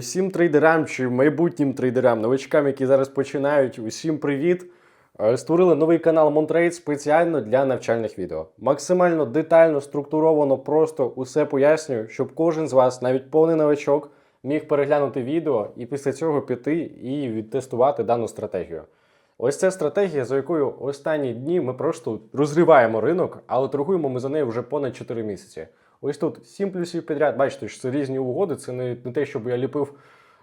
Усім трейдерам чи майбутнім трейдерам, новичкам, які зараз починають, усім привіт! Е, Створили новий канал Монтрейд спеціально для навчальних відео. Максимально детально, структуровано, просто усе пояснюю, щоб кожен з вас, навіть повний новачок, міг переглянути відео і після цього піти і відтестувати дану стратегію. Ось це стратегія, за якою останні дні ми просто розриваємо ринок, але торгуємо ми за нею вже понад 4 місяці. Ось тут 7 плюсів підряд. Бачите, що це різні угоди. Це не, не те, щоб я ліпив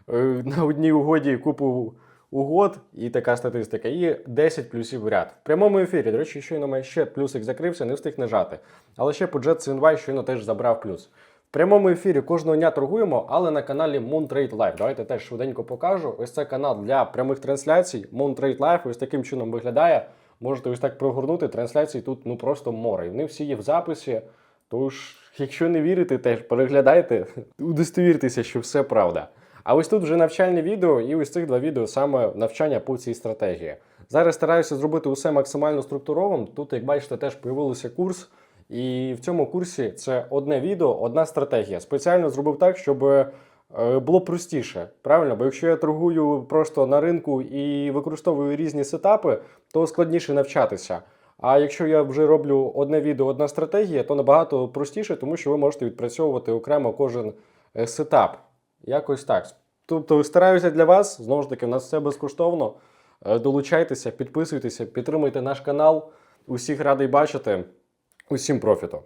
е, на одній угоді купу угод і така статистика. І 10 плюсів в ряд. В прямому ефірі, до речі, щойно ще плюсик закрився, не встиг нажати. Але ще по Jet щойно теж забрав плюс. В прямому ефірі кожного дня торгуємо, але на каналі Moon Trade Live. Давайте теж швиденько покажу. Ось це канал для прямих трансляцій. Moon Trade Live ось таким чином виглядає. Можете ось так прогорнути. Трансляцій тут ну просто море. І Вони всі є в записі. Тож, якщо не вірите, теж переглядайте, удостовіртеся, що все правда. А ось тут вже навчальне відео, і ось цих два відео саме навчання по цій стратегії. Зараз стараюся зробити усе максимально структуровим. Тут, як бачите, теж появився курс. І в цьому курсі це одне відео, одна стратегія. Спеціально зробив так, щоб е, було простіше. Правильно? Бо якщо я торгую просто на ринку і використовую різні сетапи, то складніше навчатися. А якщо я вже роблю одне відео, одна стратегія, то набагато простіше, тому що ви можете відпрацьовувати окремо кожен е, сетап. Якось так. Тобто стараюся для вас, знову ж таки, у нас все безкоштовно. Е, Долучайтеся, підписуйтеся, підтримуйте наш канал. Усіх радий бачити. Усім профіту.